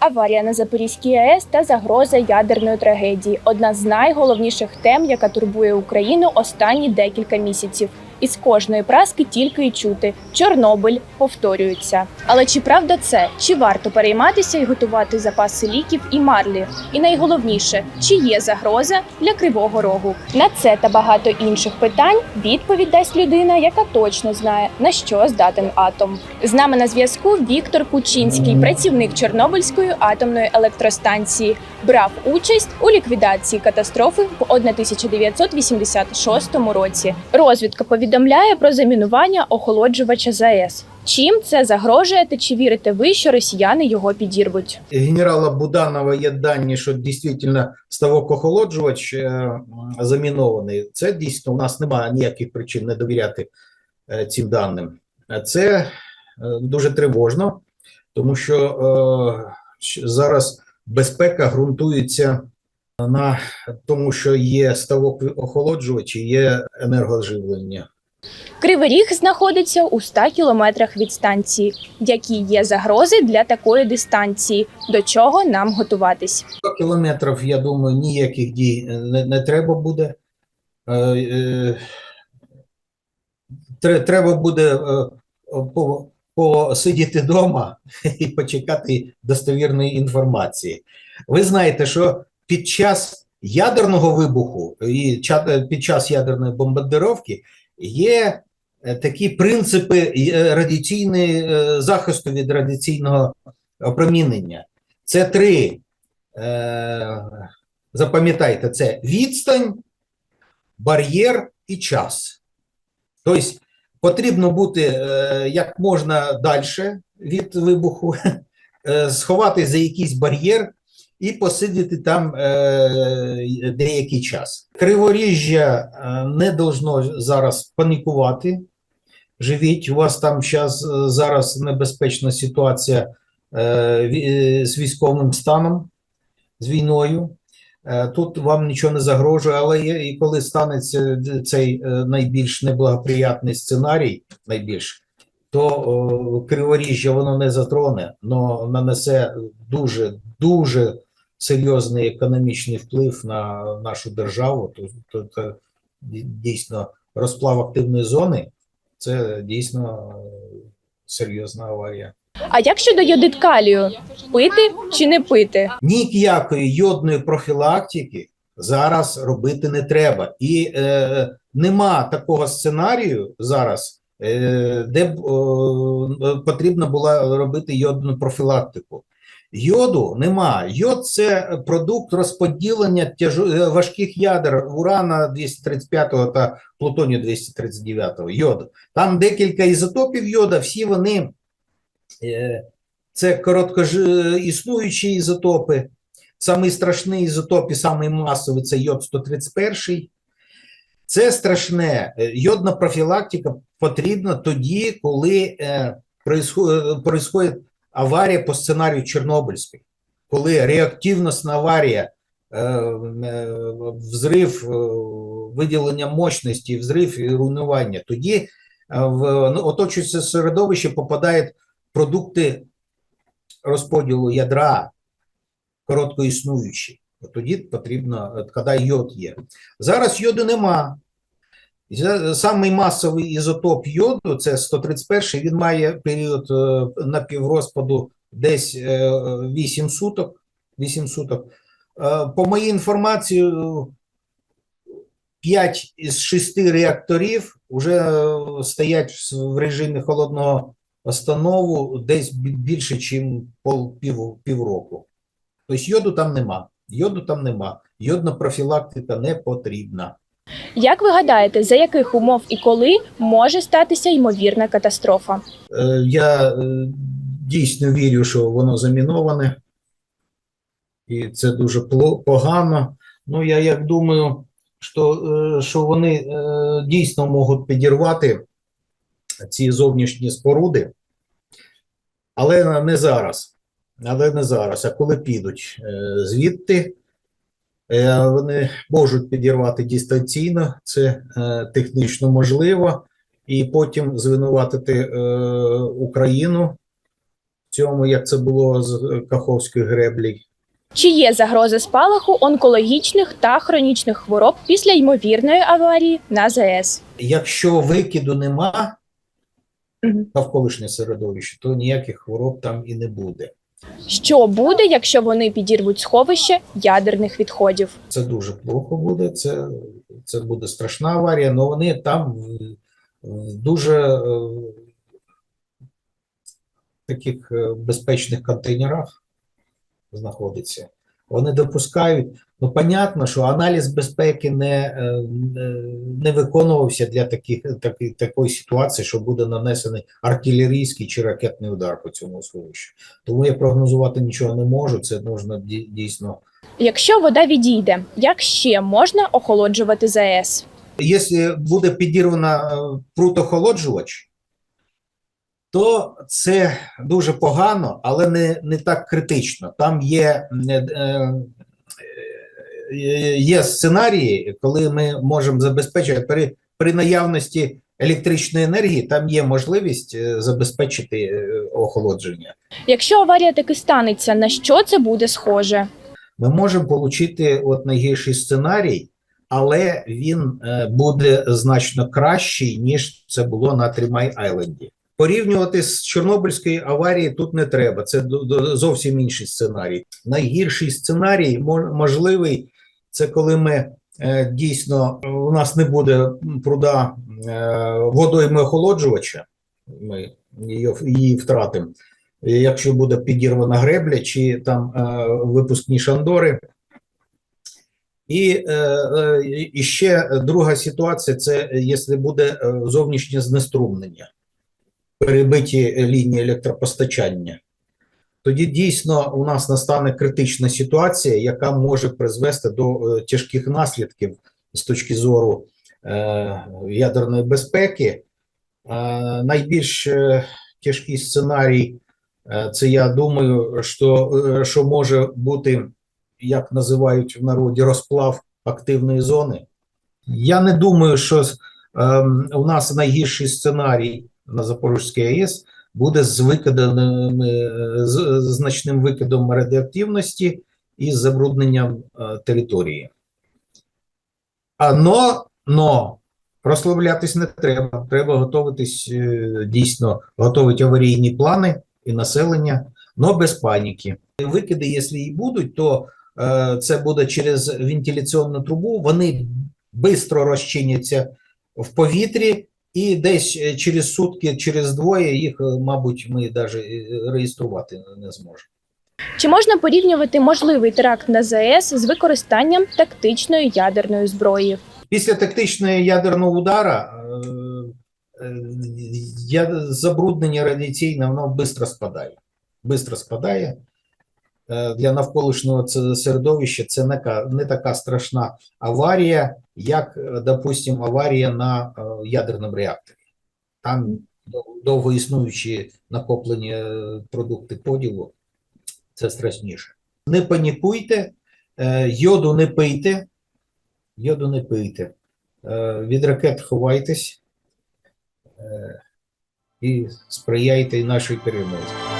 Аварія на Запорізькій АЕС та загроза ядерної трагедії одна з найголовніших тем, яка турбує Україну останні декілька місяців. Із кожної праски тільки й чути Чорнобиль повторюється. Але чи правда це? Чи варто перейматися і готувати запаси ліків і марлі? І найголовніше, чи є загроза для кривого рогу? На це та багато інших питань відповідь дасть людина, яка точно знає на що здатен атом. З нами на зв'язку Віктор Кучинський, працівник Чорнобильської атомної електростанції, брав участь у ліквідації катастрофи в 1986 році. Розвідка повідомляє про замінування охолоджувача ЗАЕС. Чим це загрожує, та чи вірите ви, що росіяни його підірвуть? генерала Буданова є дані, що дійсно ставок охолоджувач е, замінований. Це дійсно у нас немає ніяких причин не довіряти е, цим даним. Це е, дуже тривожно, тому що зараз безпека ґрунтується на тому, що є ставок охолоджувач і є енергоживлення. Кривий Ріг знаходиться у 100 кілометрах від станції. Які є загрози для такої дистанції? До чого нам готуватись? 100 кілометрів, я думаю, ніяких дій не, не треба буде. Е, е, треба буде е, посидіти вдома і почекати достовірної інформації. Ви знаєте, що під час ядерного вибуху і під час ядерної бомбардировки є е, такі принципи е, радіаційної е, захисту від радіаційного опромінення. Це три е, запам'ятайте, це відстань, бар'єр і час. Тобто потрібно бути е, як можна далі від вибуху, е, сховати за якийсь бар'єр і посидіти там е, деякий час. Криворіжжя е, не должно зараз панікувати. Живіть, у вас там щас, е, зараз небезпечна ситуація е, е, з військовим станом, з війною. Тут вам нічого не загрожує, але є, і коли станеться цей найбільш неблагоприятний сценарій, найбільш, то о, криворіжжя воно не затроне, але нанесе дуже дуже серйозний економічний вплив на нашу державу. То дійсно розплав активної зони це дійсно е, серйозна аварія. А як щодо йодит калію? Пити чи не пити? Ніякої йодної профілактики зараз робити не треба. І е, нема такого сценарію зараз, е, де б е, потрібно було робити йодну профілактику. Йоду нема. Йод це продукт розподілення е, важких ядер урана 235 та плутонію 239 йоду. Там декілька ізотопів йода, всі вони е, це короткоіснуючі ізотопи. Самий страшний ізотоп і самий масовий це йод 131. Це страшне. Е, Йодна профілактика потрібна тоді, коли е, происходить аварія по сценарію Чорнобильської, коли реактивностна аварія, е, е, взрив, е, виділення мощності, взрив і руйнування. Тоді в ну, оточуюче середовище попадають продукти розподілу ядра короткоіснуючі. От Тоді потрібно, от коли йод є. Зараз йоду нема. Самий масовий ізотоп йоду, це 131, він має період е, напіврозпаду десь е, 8 суток. 8 суток. Е, По моїй інформації, 5 із 6 реакторів вже е, стоять в режимі холодного останову десь більше, ніж пів, півроку. Тобто йоду там нема. Йоду там нема. Йодна профілактика не потрібна. Як ви гадаєте, за яких умов і коли може статися ймовірна катастрофа? Е, Я е, дійсно вірю, що воно заміноване, і це дуже погано. Ну, я як думаю, що, е, що вони дійсно можуть підірвати ці зовнішні споруди, але не зараз. Але не зараз. А коли підуть звідти, вони можуть підірвати дистанційно, це е, технічно можливо і потім звинуватити е, Україну цьому, як це було з е, Каховської греблі. Чи є загроза спалаху онкологічних та хронічних хвороб після ймовірної аварії на ЗАЕС? Якщо викиду нема навколишнє середовище, то ніяких хвороб там і не буде. Що буде, якщо вони підірвуть сховище ядерних відходів? Це дуже плохо буде. Це, це буде страшна аварія, але вони там в, в дуже е, таких е, безпечних контейнерах знаходяться. Вони допускають. Ну, понятно, що аналіз безпеки не, е, не- не виконувався для таких, таки, такої ситуації, що буде нанесений артилерійський чи ракетний удар по цьому сховищу. Тому я прогнозувати нічого не можу. Це можна дій- дійсно Якщо вода відійде, як ще можна охолоджувати ЗАЕС? Якщо буде підірвана е, прутохолоджувач, то це дуже погано, але не, не так критично. Там є, е, е, е, є сценарії, коли ми можемо забезпечити при, при наявності електричної енергії, там є можливість е, забезпечити охолодження. Якщо аварія таки станеться, на що це буде схоже? Ми можемо отримати от найгірший сценарій, але він буде значно кращий, ніж це було на Тримай Айленді. Порівнювати з Чорнобильською аварією тут не треба. Це зовсім інший сценарій. Найгірший сценарій можливий, це коли ми е, дійсно у нас не буде пруда е, водойми охолоджувача, ми її, втратимо. Якщо буде підірвана гребля чи там е, випускні шандори. І, і ще друга ситуація це якщо буде зовнішнє знеструмлення, перебиті лінії електропостачання. Тоді дійсно у нас настане критична ситуація, яка може призвести до е, тяжких наслідків з точки зору е, ядерної безпеки. Е, найбільш е, тяжкий сценарій Е, Це я думаю, що, е, що може бути, як називають в народі, розплав активної зони. Я не думаю, що ем, у нас найгірший сценарій на Запорізькій АЕС буде з викиданими, е, з, значним викидом радіоактивності і забрудненням е, території. А но, но розслаблятись не треба. Треба готуватись е, дійсно, готувати аварійні плани і населення, но без паніки. Викиди, якщо і будуть, то е, це буде через вентиляційну трубу. Вони швидко розчиняться в повітрі, і десь е, через сутки, через двоє їх, е, мабуть, ми навіть реєструвати не зможемо. Чи можна порівнювати можливий теракт на ЗАЕС з використанням тактичної ядерної зброї? Після тактичного ядерного удара е, е, я- забруднення радіаційне воно швидко спадає. Бистро спадає. Е, Для навколишнього середовища це не, така страшна аварія, як, е, допустим, аварія на е, ядерному реакторі. Там довго існуючі накоплені продукти поділу, це страшніше. Не панікуйте, йоду не пийте, йоду не пийте. Від ракет ховайтесь і сприяйте нашій перемозі.